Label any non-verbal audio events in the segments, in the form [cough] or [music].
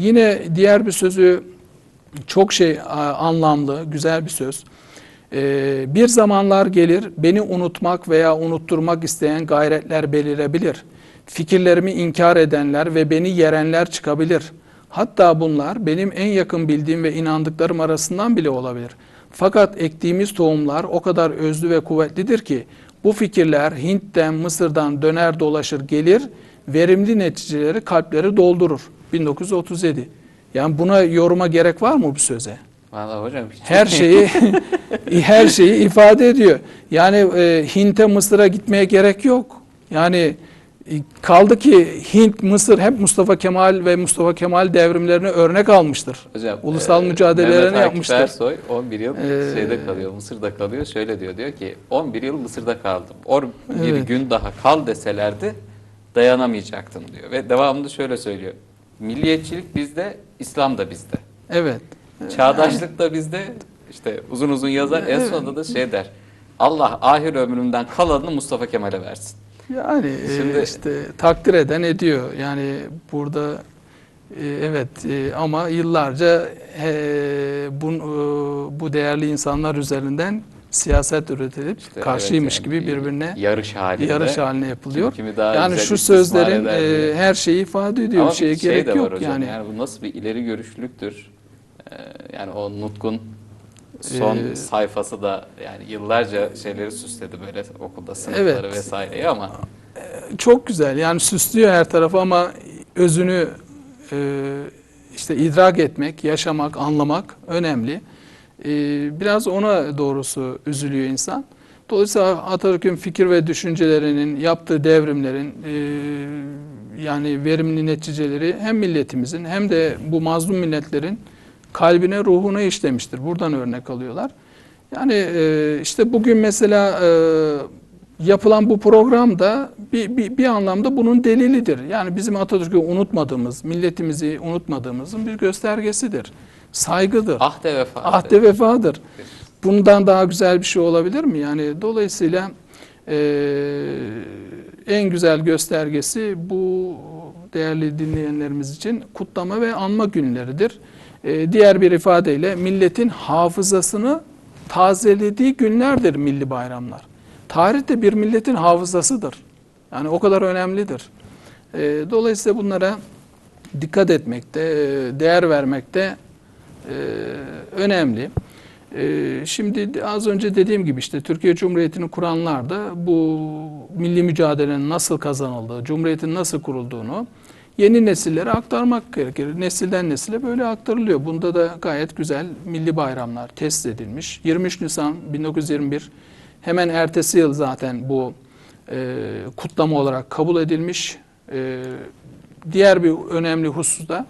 yine diğer bir sözü çok şey anlamlı, güzel bir söz. Ee, bir zamanlar gelir beni unutmak veya unutturmak isteyen gayretler belirebilir. Fikirlerimi inkar edenler ve beni yerenler çıkabilir. Hatta bunlar benim en yakın bildiğim ve inandıklarım arasından bile olabilir. Fakat ektiğimiz tohumlar o kadar özlü ve kuvvetlidir ki bu fikirler Hint'ten, Mısır'dan döner dolaşır gelir, verimli neticeleri kalpleri doldurur. 1937. Yani buna yoruma gerek var mı bu söze? Vallahi hocam Her şeyi [laughs] her şeyi ifade ediyor. Yani e, Hint'e Mısır'a gitmeye gerek yok. Yani e, kaldı ki Hint, Mısır hep Mustafa Kemal ve Mustafa Kemal devrimlerine örnek almıştır. Hocam, Ulusal e, mücadelelerini Mehmet Akif yapmıştır. Ersoy 11 yıl Ee, şeyde kalıyor, Mısır'da kalıyor. Şöyle diyor, diyor ki 11 yıl Mısır'da kaldım. 11 Evet. gün daha kal deselerdi dayanamayacaktım diyor. Ve devamında şöyle söylüyor. Milliyetçilik bizde, İslam da bizde. Evet. Çağdaşlık da bizde. İşte uzun uzun yazar. En sonunda da şey der. Allah ahir ömrümden kalanını Mustafa Kemal'e versin. Yani e, Şimdi- işte takdir eden ediyor. Yani burada e, evet e, ama yıllarca bu, bu değerli insanlar üzerinden siyaset üretilip İşte karşıymış evet yani gibi birbirine yarış halinde. yarış haline yapılıyor. Kimi daha yani şu sözlerin e, her şeyi ifade ediyor. Ama Bir şeye şey gerek de var yok hocam. yani. Yani. bu nasıl bir ileri görüşlülüktür? Ee, yani o Nutk'un son Ee, sayfası da yani yıllarca şeyleri süsledi böyle okulda sınıfları Evet. vesaireyi ama Çok güzel. Yani süslüyor her tarafı ama özünü e, işte idrak etmek, yaşamak, anlamak önemli. E, biraz ona doğrusu üzülüyor insan. Dolayısıyla Atatürk'ün fikir ve düşüncelerinin, yaptığı devrimlerin e, yani verimli neticeleri hem milletimizin hem de bu mazlum milletlerin kalbine, ruhuna işlemiştir. Buradan örnek alıyorlar. Yani e, işte bugün mesela e, yapılan bu program da bir, bir, bir anlamda bunun delilidir. Yani bizim Atatürk'ü unutmadığımız, milletimizi unutmadığımızın bir göstergesidir. Saygıdır, ahde vefa. ahde vefadır. Bundan daha güzel bir şey olabilir mi? Yani dolayısıyla e, en güzel göstergesi bu değerli dinleyenlerimiz için kutlama ve anma günleridir. E, diğer bir ifadeyle milletin hafızasını tazelediği günlerdir milli bayramlar. Tarih de bir milletin hafızasıdır. Yani o kadar önemlidir. E, dolayısıyla bunlara dikkat etmekte, e, değer vermekte önemli. E, Şimdi az önce dediğim gibi işte Türkiye Cumhuriyeti'ni kuranlar da bu milli mücadelenin nasıl kazanıldığı, Cumhuriyetin nasıl kurulduğunu yeni nesillere aktarmak gerekir. Nesilden nesile böyle aktarılıyor. Bunda da gayet güzel milli bayramlar tesis edilmiş. 23 Nisan 1921 hemen ertesi yıl zaten bu e, kutlama olarak kabul edilmiş. E, diğer bir önemli husus da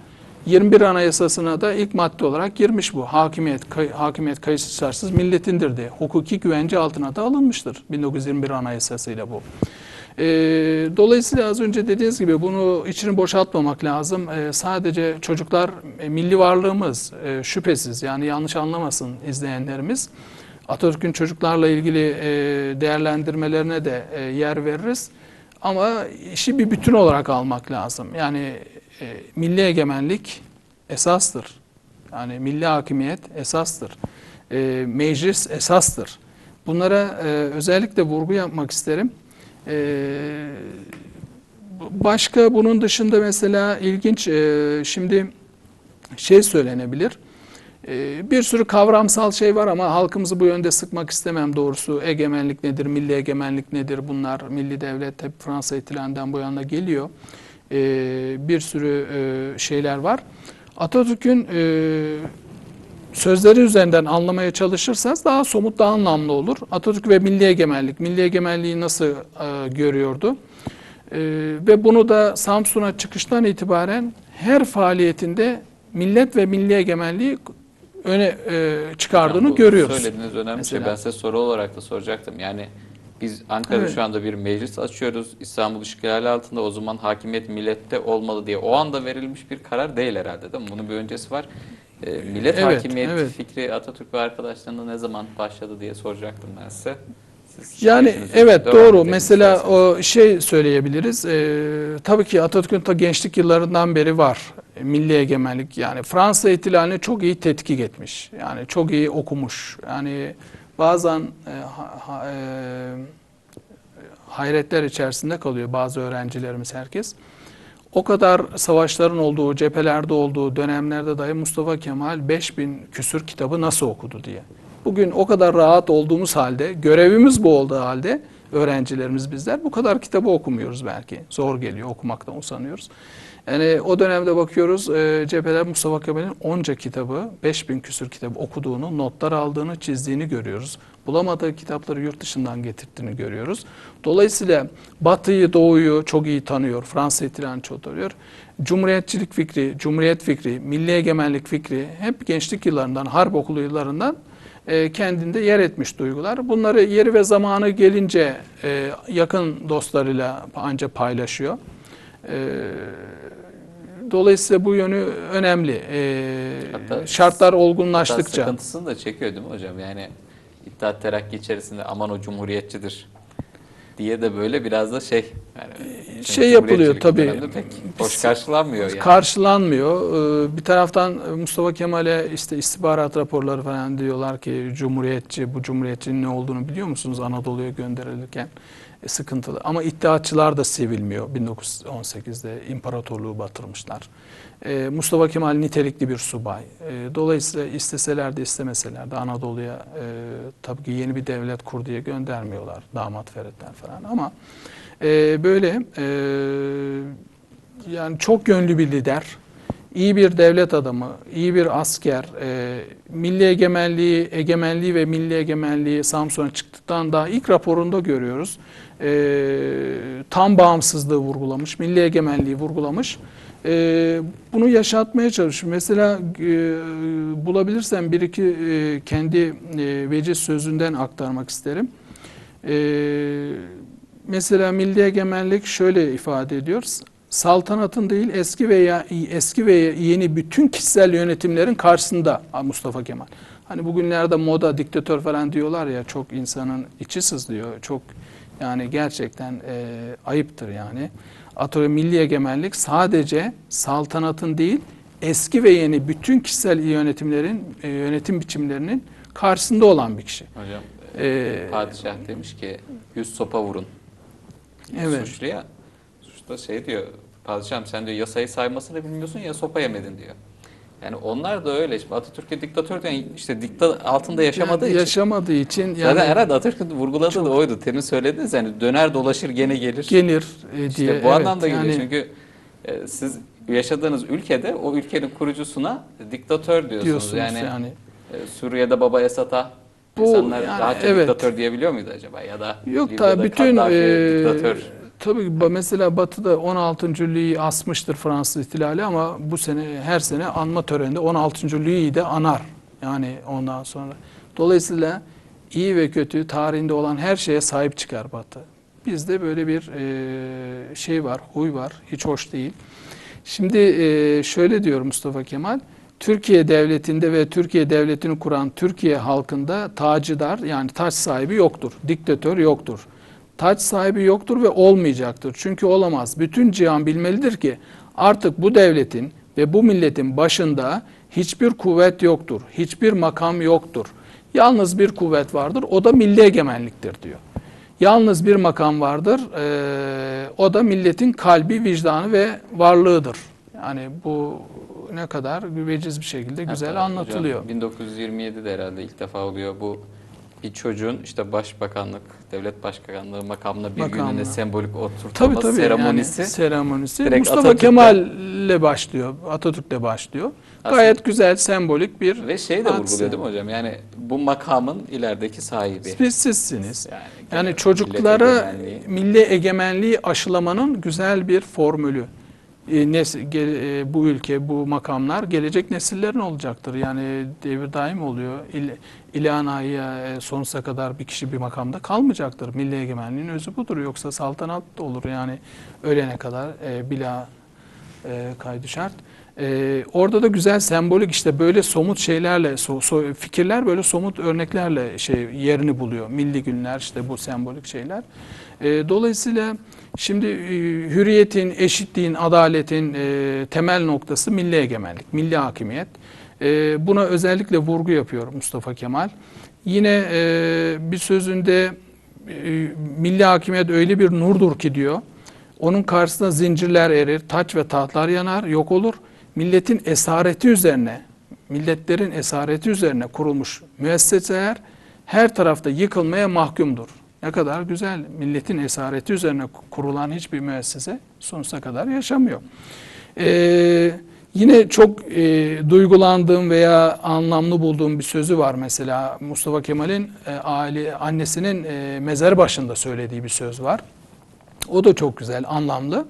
21 Anayasası'na da ilk madde olarak girmiş bu. Hakimiyet, kay, hakimiyet kayıtsız şartsız milletindir diye. Hukuki güvence altına da alınmıştır 1921 Anayasası'yla bu. Ee, dolayısıyla az önce dediğiniz gibi bunu içini boşaltmamak lazım. Ee, sadece çocuklar e, milli varlığımız e, şüphesiz yani yanlış anlamasın izleyenlerimiz. Atatürk'ün çocuklarla ilgili e, değerlendirmelerine de e, yer veririz. Ama işi bir bütün olarak almak lazım. Yani e, milli egemenlik esastır. Yani milli hakimiyet esastır. E, meclis esastır. Bunlara e, özellikle vurgu yapmak isterim. E, başka bunun dışında mesela ilginç e, şimdi şey söylenebilir. E, bir sürü kavramsal şey var ama halkımızı bu yönde sıkmak istemem doğrusu. Egemenlik nedir, milli egemenlik nedir bunlar, milli devlet hep Fransa ihtilalinden bu yana geliyor. E, bir sürü e, şeyler var. Atatürk'ün e, sözleri üzerinden anlamaya çalışırsanız daha somut, daha anlamlı olur. Atatürk ve milli egemenlik, milli egemenliği nasıl e, görüyordu? E, ve bunu da Samsun'a çıkıştan itibaren her faaliyetinde millet ve milli egemenliği öne e, çıkardığını Hocam görüyoruz. Söylediğiniz önemli bir şey. Mesela. Ben size soru olarak da soracaktım. Yani biz Ankara'da Evet. şu anda bir meclis açıyoruz. İstanbul işgali altında o zaman hakimiyet millette olmalı diye. O anda verilmiş bir karar değil herhalde değil mi? Bunun bir öncesi var. Ee, millet Evet, hakimiyeti evet. fikri Atatürk ve arkadaşlarında ne zaman başladı diye soracaktım ben size. Siz Yani evet doğru. Mesela isterseniz. o şey söyleyebiliriz. Ee, tabii ki Atatürk'ün ta gençlik yıllarından beri var. E, Milli egemenlik yani Fransa ihtilalini çok iyi tetkik etmiş. Yani çok iyi okumuş. Yani bazen e, e, hayretler içerisinde kalıyor bazı öğrencilerimiz herkes. O kadar savaşların olduğu, cephelerde olduğu dönemlerde dahi Mustafa Kemal 5000 küsür kitabı nasıl okudu diye. Bugün o kadar rahat olduğumuz halde, görevimiz bu olduğu halde öğrencilerimiz bizler bu kadar kitabı okumuyoruz belki. Zor geliyor, okumaktan usanıyoruz. Yani o dönemde bakıyoruz e, cepheler Mustafa Kemal'in onca kitabı, 5000 küsür kitabı okuduğunu, notlar aldığını, çizdiğini görüyoruz. Bulamadığı kitapları yurt dışından getirdiğini görüyoruz. Dolayısıyla Batı'yı, Doğu'yu çok iyi tanıyor. Fransa ihtilalini çok. Cumhuriyetçilik fikri, Cumhuriyet fikri, milli egemenlik fikri hep gençlik yıllarından, harp okulu yıllarından e, kendinde yer etmiş duygular. Bunları yeri ve zamanı gelince e, yakın dostlarıyla ancak paylaşıyor. E, Dolayısıyla bu yönü önemli. E, Hatta- şartlar Hatta olgunlaştıkça. sıkıntısını da çekiyor değil mi hocam? Yani İttihat Terakki içerisinde aman o cumhuriyetçidir diye de böyle biraz da şey yani çünkü şey yapılıyor tabii. pek hoş karşılanmıyor yani. Karşılanmıyor. Ee, Bir taraftan Mustafa Kemal'e işte istihbarat raporları falan diyorlar ki cumhuriyetçi, bu cumhuriyetçinin ne olduğunu biliyor musunuz Anadolu'ya gönderilirken? E, sıkıntılı. Ama iddiatçılar da sevilmiyor. 1918'de imparatorluğu batırmışlar. Ee, Mustafa Kemal nitelikli bir subay. Ee, Dolayısıyla isteseler de istemeseler de Anadolu'ya e, tabii ki yeni bir devlet kur diye göndermiyorlar. Damat Feritler falan ama e, böyle e, yani çok yönlü bir lider, iyi bir devlet adamı, iyi bir asker, e, milli egemenliği, egemenliği ve milli egemenliği Samsun'a çıktıktan daha ilk raporunda görüyoruz. E, tam bağımsızlığı vurgulamış, milli egemenliği vurgulamış. E, bunu yaşatmaya çalışıyor. Mesela e, bulabilirsem bir iki e, kendi e, veciz sözünden aktarmak isterim. E, mesela milli egemenlik şöyle ifade ediyoruz. Saltanatın değil eski veya eski ve yeni bütün kişisel yönetimlerin karşısında Mustafa Kemal. Hani bugünlerde moda diktatör falan diyorlar ya çok insanın içi sızlıyor. Çok yani gerçekten e, ayıptır yani. Atölye milli egemenlik sadece saltanatın değil eski ve yeni bütün kişisel yönetimlerin e, yönetim biçimlerinin karşısında olan bir kişi. Hocam Ee, padişah demiş ki yüz sopa vurun. Evet. Suçluya. Suçlu da şey diyor padişahım sen diyor yasayı saymasını bilmiyorsun ya sopa yemedin diyor. Yani onlar da öyle. Şimdi Atatürk'e diktatör diyen işte dikta altında yaşamadığı yani için. yaşamadığı için yani Zaten herhalde Atatürk'ün vurguladığı da oydu. Temin söyledi yani döner dolaşır gene gelir. gelir e, diye. İşte bu evet, anlamda geliyor yani- çünkü e, siz yaşadığınız ülkede o ülkenin kurucusuna diktatör diyorsunuz. diyorsunuz yani, yani. e, Suriye'de Baba Esad'a Bu insanlar yani rahatça evet. diktatör diyebiliyor muydu acaba ya da Yok Libya'da da bütün Kaddafi e, diktatör tabii mesela Batı'da 16. Lüyü asmıştır Fransız ihtilali ama bu sene her sene anma töreninde 16. Lüyü'yü de anar. Yani ondan sonra. Dolayısıyla iyi ve kötü tarihinde olan her şeye sahip çıkar Batı. Bizde böyle bir e, şey var, huy var. Hiç hoş değil. Şimdi e, şöyle diyor Mustafa Kemal. Türkiye devletinde ve Türkiye devletini kuran Türkiye halkında tacıdar yani taç sahibi yoktur. Diktatör yoktur. Taç sahibi yoktur ve olmayacaktır. Çünkü olamaz. Bütün cihan bilmelidir ki artık bu devletin ve bu milletin başında hiçbir kuvvet yoktur. Hiçbir makam yoktur. Yalnız bir kuvvet vardır. O da milli egemenliktir diyor. Yalnız bir makam vardır. eee, o da milletin kalbi, vicdanı ve varlığıdır. Yani bu ne kadar veciz bir şekilde güzel Hatta anlatılıyor. Hocam 1927'de herhalde ilk defa oluyor bu bir çocuğun işte başbakanlık, devlet başkanlığı makamına bir Makamına. gününe sembolik oturtulma Tabii tabii seremonisi. yani seremonisi. Mustafa Atatürk'ten- Kemal'le başlıyor. Atatürk'le başlıyor. Aslında- Gayet güzel sembolik bir Ve şey de vurguluyor değil mi hocam? Yani bu makamın ilerideki sahibi. Siz sizsiniz. Yani, Yani çocuklara egemenliği. milli egemenliği aşılamanın güzel bir formülü. E, e, bu ülke, bu makamlar gelecek nesillerin olacaktır. Yani devir daim oluyor. İl, İlhana'ya e, sonsuza kadar bir kişi bir makamda kalmayacaktır. Milli egemenliğin özü budur. Yoksa saltanat da olur yani ölene kadar e, bila e, kaydı şart. Orada da güzel sembolik işte böyle somut şeylerle fikirler böyle somut örneklerle şey yerini buluyor. Milli günler işte bu sembolik şeyler. Ee, dolayısıyla şimdi e, hürriyetin, eşitliğin, adaletin e, temel noktası milli egemenlik, milli hakimiyet. E, buna özellikle vurgu yapıyor Mustafa Kemal. Yine e, bir sözünde e, milli hakimiyet öyle bir nurdur ki diyor. Onun karşısında zincirler erir, taç ve tahtlar yanar, yok olur. Milletin esareti üzerine, milletlerin esareti üzerine kurulmuş müesseseler her tarafta yıkılmaya mahkumdur. Ne kadar güzel. Milletin esareti üzerine kurulan hiçbir müessese sonsuza kadar yaşamıyor. Ee, yine çok e, duygulandığım veya anlamlı bulduğum bir sözü var mesela Mustafa Kemal'in e, aile annesinin e, mezarı başında söylediği bir söz var. O da çok güzel, anlamlı.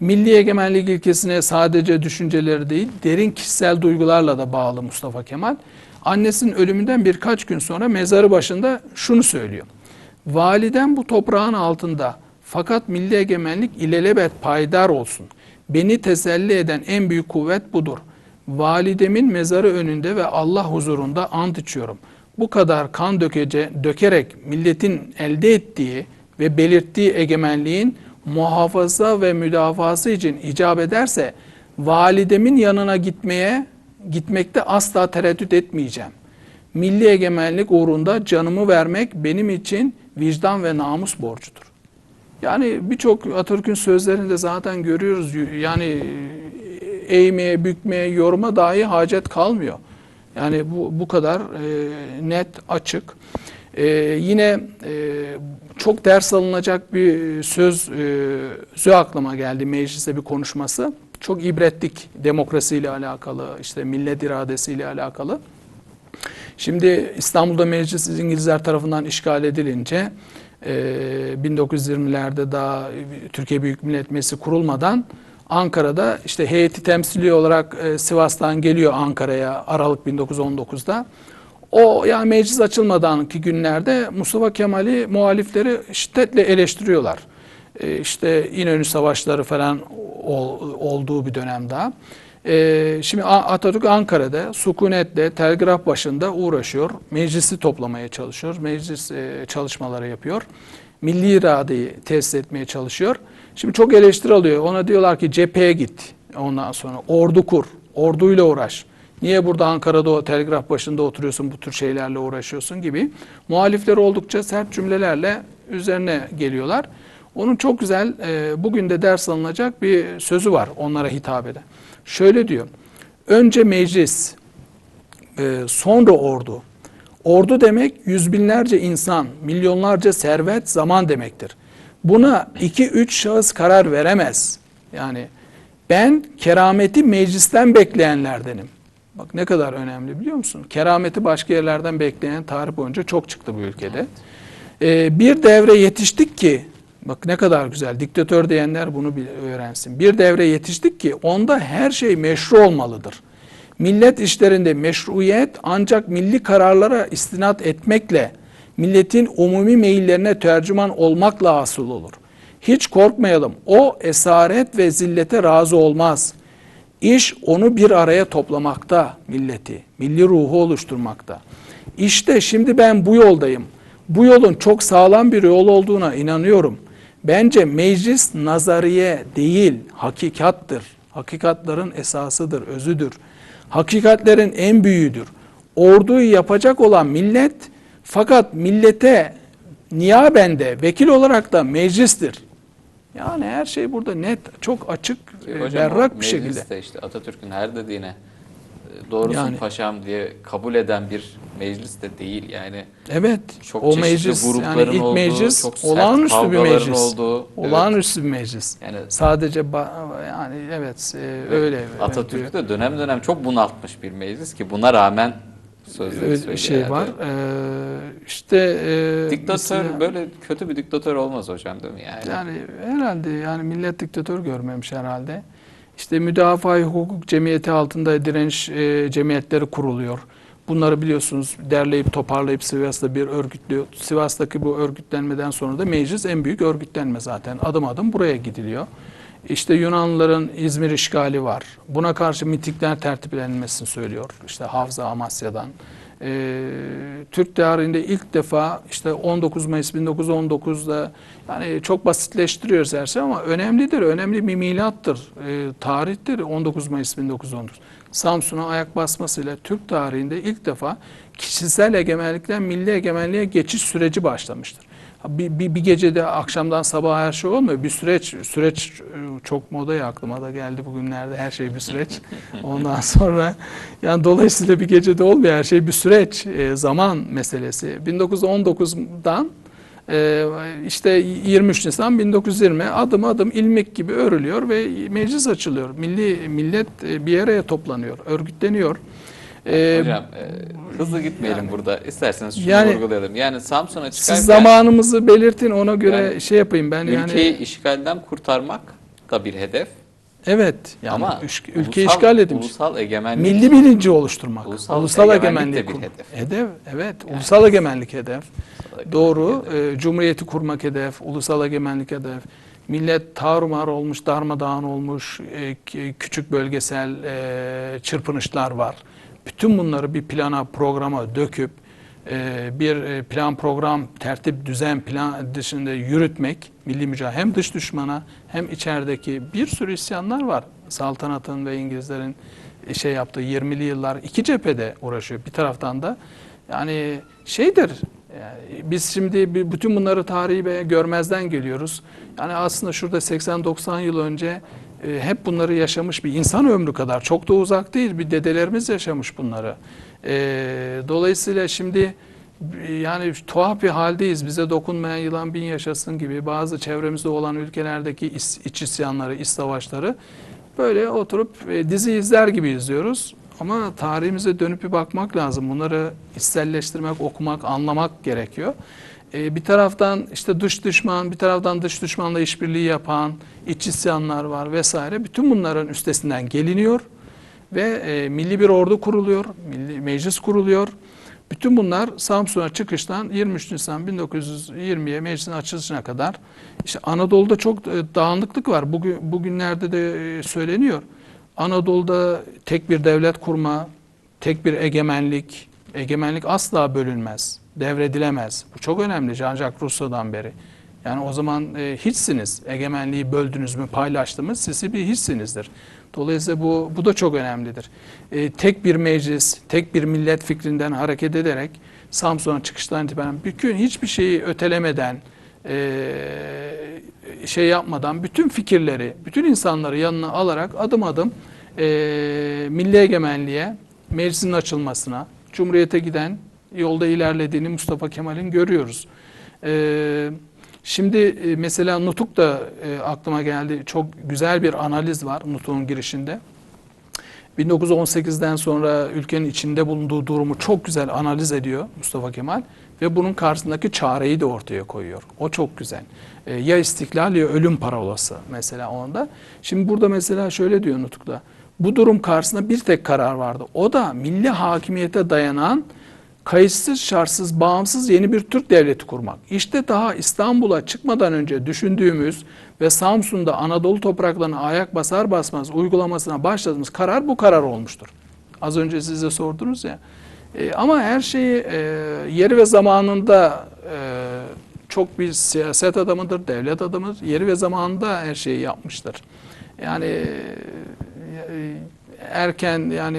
Milli egemenlik ilkesine sadece düşünceleri değil, derin kişisel duygularla da bağlı Mustafa Kemal. Annesinin ölümünden birkaç gün sonra mezarı başında şunu söylüyor. Validem bu toprağın altında fakat milli egemenlik ilelebet payidar olsun. Beni teselli eden en büyük kuvvet budur. Validemin mezarı önünde ve Allah huzurunda ant içiyorum. Bu kadar kan dökece, dökerek milletin elde ettiği ve belirttiği egemenliğin muhafaza ve müdafası için icap ederse validemin yanına gitmeye gitmekte asla tereddüt etmeyeceğim. Milli egemenlik uğrunda canımı vermek benim için vicdan ve namus borcudur. Yani birçok Atatürk'ün sözlerinde zaten görüyoruz. Yani eğmeye, bükmeye, yoruma dahi hacet kalmıyor. Yani bu, bu kadar e, net, açık. E, yine e, çok ders alınacak bir söz e, aklıma geldi mecliste bir konuşması. Çok ibretlik demokrasiyle alakalı, işte millet iradesiyle alakalı. Şimdi İstanbul'da meclis İngilizler tarafından işgal edilince 1920'lerde daha Türkiye Büyük Millet Meclisi kurulmadan Ankara'da işte heyeti temsili olarak Sivas'tan geliyor Ankara'ya Aralık 1919'da. O yani meclis açılmadanki günlerde Mustafa Kemal'i muhalifleri şiddetle eleştiriyorlar. İşte İnönü Savaşları falan olduğu bir dönem daha. Ee, şimdi Atatürk Ankara'da sükunetle telgraf başında uğraşıyor. Meclisi toplamaya çalışıyor. Meclis e, çalışmaları yapıyor. Milli iradeyi tesis etmeye çalışıyor. Şimdi çok eleştiri alıyor. Ona diyorlar ki cepheye git. Ondan sonra ordu kur. Orduyla uğraş. Niye burada Ankara'da o telgraf başında oturuyorsun bu tür şeylerle uğraşıyorsun gibi. Muhalifler oldukça sert cümlelerle üzerine geliyorlar. Onun çok güzel e, bugün de ders alınacak bir sözü var onlara hitap eden. Şöyle diyor. Önce meclis, e, sonra ordu. Ordu demek yüz binlerce insan, milyonlarca servet, zaman demektir. Buna iki üç şahıs karar veremez. Yani ben kerameti meclisten bekleyenlerdenim. Bak ne kadar önemli biliyor musun? Kerameti başka yerlerden bekleyen tarih boyunca çok çıktı bu ülkede. Ee, bir devre yetiştik ki Bak ne kadar güzel. Diktatör diyenler bunu öğrensin. Bir devre yetiştik ki onda her şey meşru olmalıdır. Millet işlerinde meşruiyet ancak milli kararlara istinat etmekle, milletin umumi meyillerine tercüman olmakla hasıl olur. Hiç korkmayalım. O esaret ve zillete razı olmaz. İş onu bir araya toplamakta milleti, milli ruhu oluşturmakta. İşte şimdi ben bu yoldayım. Bu yolun çok sağlam bir yol olduğuna inanıyorum. Bence meclis nazariye değil, hakikattır. Hakikatların esasıdır, özüdür. Hakikatlerin en büyüğüdür. Orduyu yapacak olan millet fakat millete niyabende vekil olarak da meclistir. Yani her şey burada net, çok açık, e, Hocam, berrak bir şekilde. De işte Atatürk'ün her dediğine e, doğrusun Yani. paşam diye kabul eden bir meclis de değil yani. Evet. Çok o meclis yani ilk olduğu, meclis çok sert olağanüstü bir meclis. olduğu, evet. olağanüstü bir meclis. Yani Sadece yani evet e, öyle. Atatürk de dönem dönem çok bunaltmış bir meclis ki buna rağmen sözleri söylüyor. şey yani. var. Ee, işte e, Diktatör mesela- böyle kötü bir diktatör olmaz hocam değil mi yani? Yani herhalde yani millet diktatör görmemiş herhalde. İşte müdafaa hukuk cemiyeti altında direniş e, cemiyetleri kuruluyor. Bunları biliyorsunuz derleyip toparlayıp Sivas'ta bir örgütlüyor. Sivas'taki bu örgütlenmeden sonra da meclis en büyük örgütlenme zaten. Adım adım buraya gidiliyor. İşte Yunanlıların İzmir işgali var. Buna karşı mitikler tertiplenmesini söylüyor. İşte Havza Amasya'dan. Ee, Türk tarihinde ilk defa işte 19 Mayıs 1919'da yani çok basitleştiriyoruz her şey ama önemlidir. Önemli bir milattır. Ee, tarihtir 19 Mayıs 1919. Samsun'a ayak basmasıyla Türk tarihinde ilk defa kişisel egemenlikten milli egemenliğe geçiş süreci başlamıştır. Bir, bir, bir gecede akşamdan sabaha her şey olmuyor. Bir süreç, süreç e, çok moda ya aklıma da geldi bugünlerde her şey bir süreç. [laughs] Ondan sonra yani dolayısıyla bir gecede olmuyor her şey bir süreç, e, zaman meselesi. 1919'dan e, işte 23 Nisan 1920 adım adım ilmek gibi örülüyor ve meclis açılıyor. Milli millet e, bir araya toplanıyor, örgütleniyor. E, Hocam e, hızlı gitmeyelim yani- burada. İsterseniz şunu Yani- vurgulayalım. Yani Samsun'a çıkarken siz zamanımızı belirtin ona göre Yani şey yapayım ben ülkeyi yani işgalden kurtarmak da bir hedef. Evet yani Ama üş- ulusal- ülke işgal edilmiş. Ulusal egemenlik Milli bilinci oluşturmak. Ulusal Ulusal, egemenlik egemenlik de bir hedef. Hedef, evet. ulusal egemenlik hedef. egemenlik Doğru. hedef. e, Cumhuriyeti kurmak hedef, ulusal egemenlik hedef. Millet tarumar olmuş, darmadağın olmuş, e, küçük bölgesel e, çırpınışlar var. Bütün bunları bir plana, programa döküp bir e, plan, program, tertip, düzen plan dışında yürütmek, milli mücadele hem dış düşmana hem içerideki bir sürü isyanlar var. Saltanatın ve İngilizlerin e, şey yaptığı 20'li yıllar iki cephede uğraşıyor. Bir taraftan da yani şeydir yani biz şimdi bütün bunları tarihi görmezden geliyoruz. Yani aslında şurada 80-90 yıl önce e, hep bunları yaşamış bir insan ömrü kadar çok da uzak değil. Bir dedelerimiz yaşamış bunları. E, dolayısıyla şimdi e, yani tuhaf bir haldeyiz. Bize dokunmayan yılan bin yaşasın gibi bazı çevremizde olan ülkelerdeki iç, isyanları, iç savaşları böyle oturup e, dizi izler gibi izliyoruz. Ama tarihimize dönüp bir bakmak lazım. Bunları içselleştirmek, okumak, anlamak gerekiyor. E, bir taraftan işte dış düşman, bir taraftan dış düşmanla işbirliği yapan iç isyanlar var vesaire. Bütün bunların üstesinden geliniyor ve e, milli bir ordu kuruluyor, milli meclis kuruluyor. Bütün bunlar Samsun'a çıkıştan 23 Nisan 1920'ye meclisin açılışına kadar işte Anadolu'da çok e, dağınıklık var. Bugün bugünlerde de e, söyleniyor. Anadolu'da tek bir devlet kurma, tek bir egemenlik, egemenlik asla bölünmez, devredilemez. Bu çok önemli Jean-Jacques Rousseau'dan beri. Yani o zaman e, hiçsiniz. Egemenliği böldünüz mü, paylaştınız, siz bir hiçsinizdir. Dolayısıyla bu, bu da çok önemlidir. E, tek bir meclis, tek bir millet fikrinden hareket ederek Samsun'a çıkıştan itibaren bütün hiçbir şeyi ötelemeden, e, şey yapmadan bütün fikirleri, bütün insanları yanına alarak adım adım e, milli egemenliğe, meclisin açılmasına, Cumhuriyete giden yolda ilerlediğini Mustafa Kemal'in görüyoruz. E, şimdi mesela Nutuk da e, aklıma geldi. Çok güzel bir analiz var Nutuk'un girişinde. 1918'den sonra ülkenin içinde bulunduğu durumu çok güzel analiz ediyor Mustafa Kemal ve bunun karşısındaki çareyi de ortaya koyuyor. O çok güzel. E, ya istiklal ya ölüm parolası mesela onda. Şimdi burada mesela şöyle diyor Nutuk'ta. Bu durum karşısında bir tek karar vardı. O da milli hakimiyete dayanan kayıtsız, şartsız, bağımsız yeni bir Türk devleti kurmak. İşte daha İstanbul'a çıkmadan önce düşündüğümüz ve Samsun'da Anadolu topraklarına ayak basar basmaz uygulamasına başladığımız karar bu karar olmuştur. Az önce size sordunuz ya. E, ama her şeyi e, yeri ve zamanında e, çok bir siyaset adamıdır, devlet adamıdır. Yeri ve zamanında her şeyi yapmıştır. Yani e, erken yani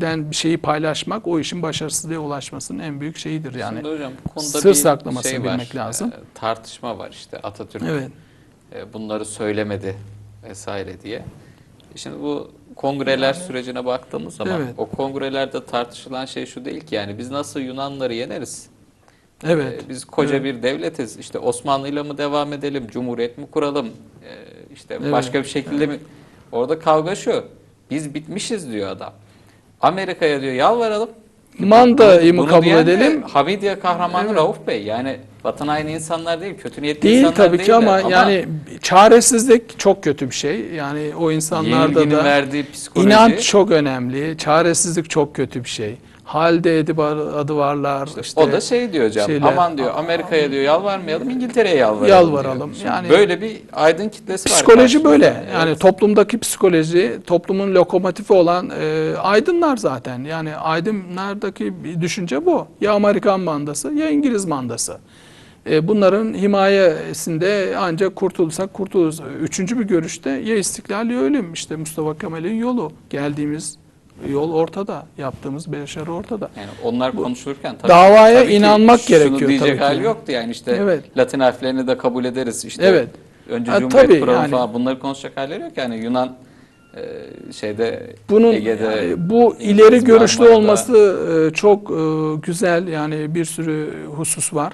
den bir şeyi paylaşmak o işin başarısızlığa ulaşmasının en büyük şeyidir yani. Şimdi hocam bu konuda sır bir saklamasını şey var. bilmek lazım. E, tartışma var işte Atatürk Evet. e, bunları söylemedi vesaire diye. Şimdi bu kongreler sürecine baktığımız zaman Evet. o kongrelerde tartışılan şey şu değil ki yani biz nasıl Yunanları yeneriz? Evet. E, biz koca Evet. bir devletiz. İşte Osmanlı'yla mı devam edelim? Cumhuriyet mi kuralım? E, işte Evet. başka bir şekilde mi? Orada kavga şu. Biz bitmişiz diyor adam. Amerika'ya diyor yalvaralım. Manda'yı mı kabul edelim? Hamidiye kahramanı Evet. Rauf Bey. Yani vatan haini insanlar değil, kötü niyetli Değil insanlar tabii ki değiller. ama, yani çaresizlik çok kötü bir şey. Yani o insanlarda da verdiği psikoloji inanç çok önemli, çaresizlik çok kötü bir şey. Halde Edip adı varlar. işte o da şey diyor hocam. şeyler- aman diyor Amerika'ya diyor yalvarmayalım, İngiltere'ye yalvaralım. Yalvaralım. diyor. Yani- böyle bir aydın kitlesi var. Psikoloji böyle. Yani Evet. toplumdaki psikoloji, toplumun lokomotifi olan e, aydınlar zaten. Yani aydınlardaki bir düşünce bu. Ya Amerikan mandası ya İngiliz mandası. E, bunların himayesinde ancak kurtulursak kurtuluruz. Üçüncü bir görüşte ya istiklal ya ölüm. İşte Mustafa Kemal'in yolu. Geldiğimiz yol ortada. Yaptığımız başarı ortada. Yani onlar konuşulurken tabii, Davaya tabii ki inanmak şunu gerekiyor diyecek tabii ki. hali yoktu yani işte Evet. Latin harflerini de kabul ederiz işte. Evet. Öncü Ha, Cumhuriyet tabii kuralım yani. falan bunları konuşacak halleri yok yani Yunan e, şeyde Bunun Ege'de yani bu İngiliz, ileri görüşlü Marmara'da- olması e, çok e, güzel yani bir sürü husus var.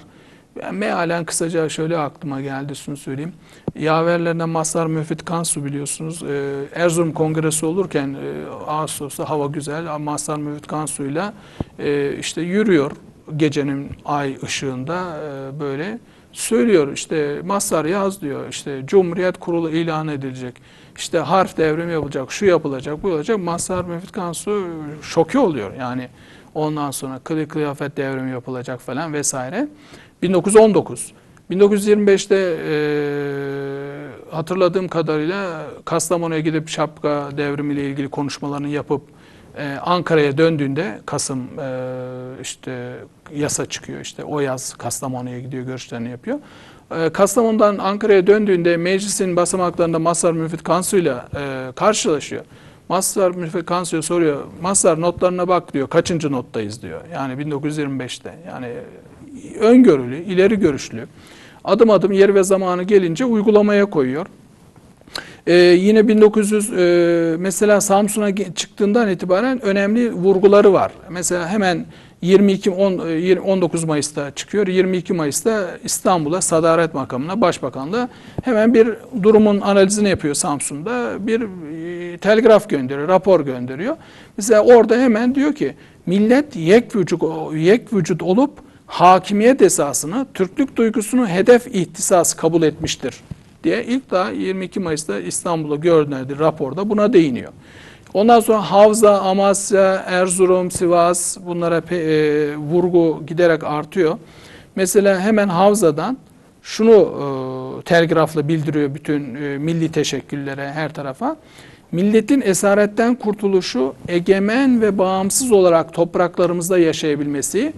Ben mealen kısaca şöyle aklıma geldi şunu söyleyeyim. Yaverlerden Mazhar Müfit Kansu biliyorsunuz. E, Erzurum Kongresi olurken e, Ağustos'ta hava güzel. Mazhar Müfit Kansu'yla e, işte yürüyor gecenin ay ışığında e, böyle söylüyor işte Mazhar yaz diyor işte Cumhuriyet Kurulu ilan edilecek. İşte harf devrimi yapılacak, şu yapılacak, bu yapılacak. Mazhar Müfit Kansu şoke oluyor yani. Ondan sonra kılık kıyafet devrimi yapılacak falan vesaire. 1919. 1925'te e, hatırladığım kadarıyla Kastamonu'ya gidip şapka devrimiyle ilgili konuşmalarını yapıp e, Ankara'ya döndüğünde Kasım e, işte yasa çıkıyor işte o yaz Kastamonu'ya gidiyor görüşlerini yapıyor. E, Kastamonu'dan Ankara'ya döndüğünde meclisin basamaklarında Mazhar Müfit Kansu'yla e, karşılaşıyor. Mazhar Müfit Kansu'ya soruyor. Mazhar notlarına bak diyor. Kaçıncı nottayız diyor. Yani 1925'te. Yani öngörülü, ileri görüşlü. Adım adım yeri ve zamanı gelince uygulamaya koyuyor. Ee, yine 1900 e, mesela Samsun'a çıktığından itibaren önemli vurguları var. Mesela hemen 22 on- e, 20 19 Mayıs'ta çıkıyor. 22 Mayıs'ta İstanbul'a Sadaret Makamı'na Başbakanlığa hemen bir durumun analizini yapıyor Samsun'da. Bir e, telgraf gönderiyor, rapor gönderiyor. Mesela orada hemen diyor ki millet yek vücut, yek vücut olup hakimiyet esasını, Türklük duygusunu hedef ihtisas kabul etmiştir diye ilk daha 22 Mayıs'ta İstanbul'da gönderdiği raporda buna değiniyor. Ondan sonra Havza, Amasya, Erzurum, Sivas bunlara e, vurgu giderek artıyor. Mesela hemen Havza'dan şunu e, telgrafla bildiriyor bütün e, milli teşekküllere her tarafa. Milletin esaretten kurtuluşu egemen ve bağımsız olarak topraklarımızda yaşayabilmesi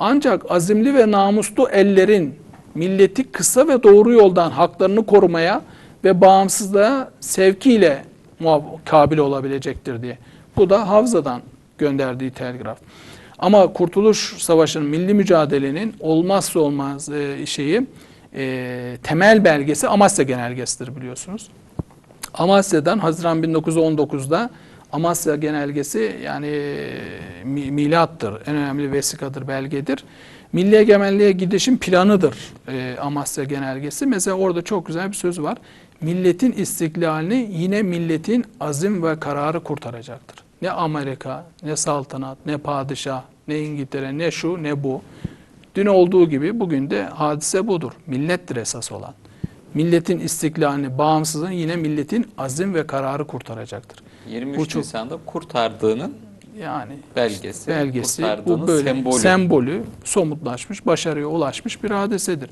ancak azimli ve namuslu ellerin milleti kısa ve doğru yoldan haklarını korumaya ve bağımsızlığa sevkiyle kabil olabilecektir diye. Bu da Havza'dan gönderdiği telgraf. Ama Kurtuluş Savaşı'nın milli mücadelenin olmazsa olmaz e, şeyi e, temel belgesi Amasya Genelgesi'dir biliyorsunuz. Amasya'dan Haziran 1919'da Amasya Genelgesi yani mi- milattır, en önemli vesikadır, belgedir. Milli egemenliğe gidişin planıdır e, Amasya Genelgesi. Mesela orada çok güzel bir söz var. Milletin istiklalini yine milletin azim ve kararı kurtaracaktır. Ne Amerika, ne saltanat, ne padişah, ne İngiltere, ne şu, ne bu. Dün olduğu gibi bugün de hadise budur. Millettir esas olan. Milletin istiklalini, bağımsızlığını yine milletin azim ve kararı kurtaracaktır. 23 Bu çok- Nisan'da kurtardığının Yani belgesi, belgesi bu böyle sembolü. sembolü somutlaşmış, başarıya ulaşmış bir hadisedir.